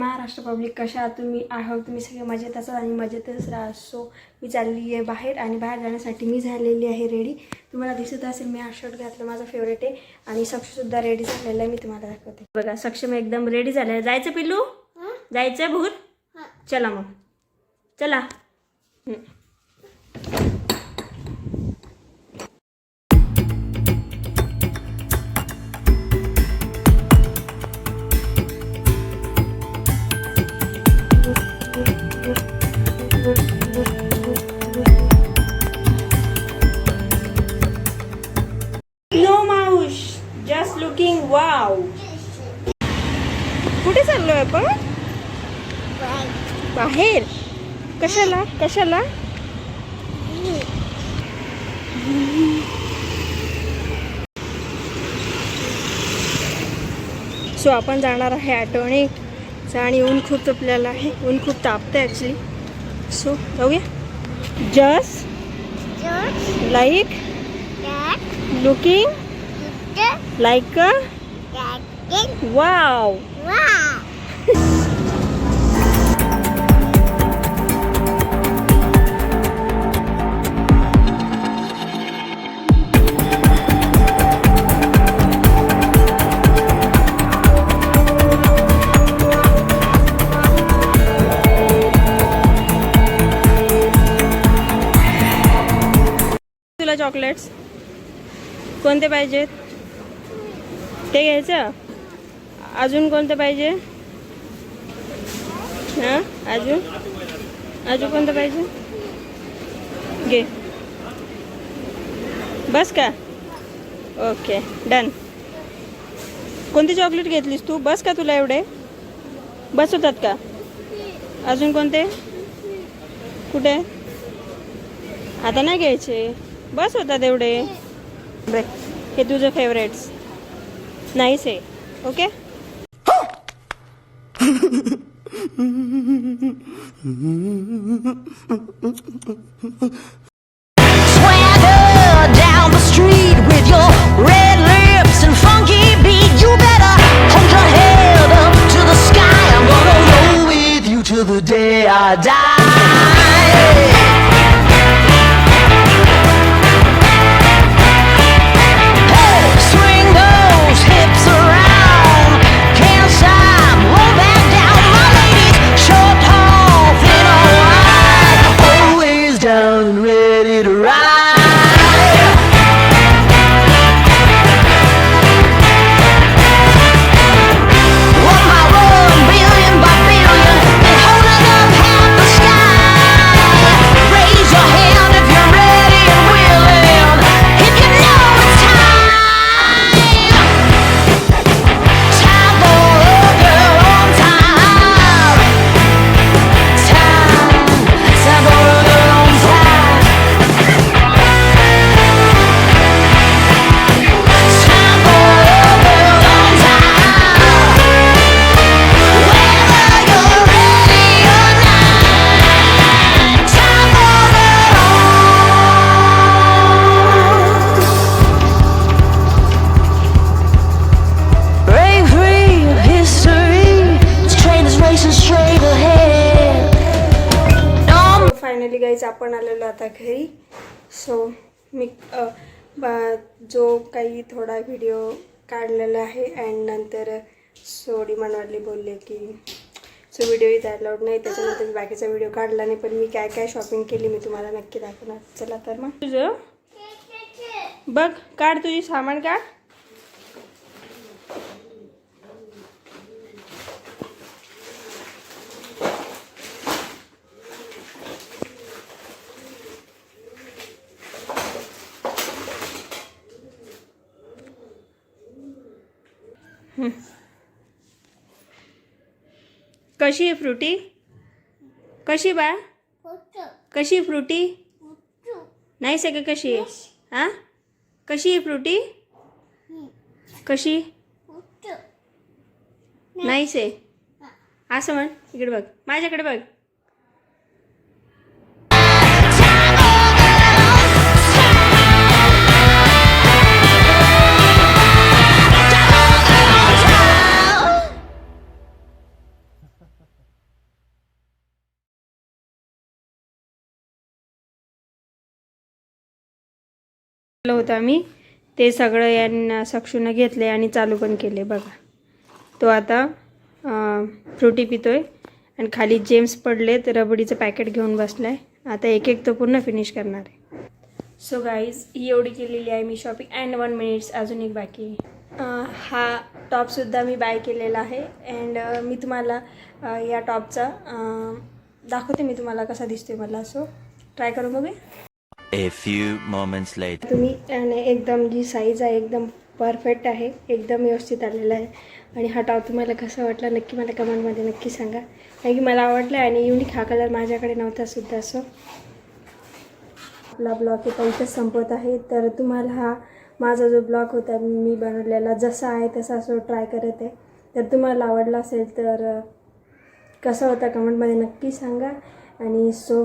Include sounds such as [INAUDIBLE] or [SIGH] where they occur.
Maharashtra public कशा आहात तुम्ही आहो तुम्ही सगळे मजेत असाल आणि मजेतच राहा सो मी चालली आहे बाहेर आणि बाहेर जाण्यासाठी मी झालेली आहे रेडी तुम्हाला दिसत असेल मी हा शर्ट घातला माझा फेवरेट आहे. आणि सक्षसुद्धा रेडी झालेला आहे मी तुम्हाला दाखवते. बघा सक्षम एकदम रेडी झालेला. आहे जायचं पिल्लू? जायचं भूर चला मग. चला. आपण? बाहेर. कशाला? कशाला? सो आपण जाणार आहे ऑटोने आणि ऊन खूप तापलेलं आहे. ऊन खूप तापतं ॲक्च्युली सो जाऊया. Just like looking like wow तुला चॉकलेट्स कोणते पाहिजेत? ते घ्यायचं? अजून कोणते पाहिजे? हां? अजून अजून कोणतं पाहिजे? घे. बस का? Okay done. कोणती चॉकलेट घेतलीस तू? बस का तुला एवढे? बस होतात का? अजून कोणते? कुठे? आता नाही घ्यायचे. बस होतात एवढे. ब्रेक हे तुझं फेवरेट्स नाहीच आहे. ओके? [LAUGHS] うん。फायनली गाईज आपण आलेलो आता घरी. सो मी बा- जो काही थोडा व्हिडिओ काढलेला आहे अँड नंतर सोडी मनवाडली बोलले की सो व्हिडिओ इथे अलाउड नाही त्याच्यानंतर मी बाकीचा व्हिडिओ काढला नाही पण मी काय काय शॉपिंग केली मी तुम्हाला नक्की दाखवणार. चला तर मग. तुझं? बघ काढ तुझी सामान काढ. कशी आहे फ्रुटी? कशी बा? कशी फ्रुटी? नाही सगळे कशी आहे? हां? कशी आहे फ्रुटी? कशी? नाहीच आहे. असं म्हण इकडे बघ. माझ्याकडे बघ. होतं आम्ही. ते सगळं यांना सक्षूनं घेतले आणि चालू पण केले बघा. तो आता फ्रुटी पितोय. आणि खाली जेम्स पडले तर रबडीचं पॅकेट घेऊन बसलाय. आता एक एक तो पूर्ण फिनिश करणार आहे. सो गाईज ही एवढी केलेली आहे मी शॉपिंग अँड वन मिनिट्स अजून एक बाकी हा टॉपसुद्धा मी बाय केलेला आहे. अँड मी तुम्हाला या टॉपचा दाखवते मी तुम्हाला कसा दिसतोय मला सो ट्राय करून बघूया. A few moments later. तुम्ही आणि एकदम जी साईज आहे एकदम परफेक्ट आहे एकदम व्यवस्थित आलेला आहे. आणि हा टॉप तुम्हाला कसा वाटला नक्की मला कमेंटमध्ये नक्की सांगा. कारण की मला आवडला आणि युनिक हा कलर माझ्याकडे नव्हता सुद्धा असो आपला ब्लॉग इथं इथंच संपत आहे. तर तुम्हाला हा माझा जो ब्लॉग होता मी बनवलेला जसा आहे तसा असो ट्राय करत आहे. तर तुम्हाला आवडला असेल तर कसा होता कमेंटमध्ये नक्की सांगा. आणि सो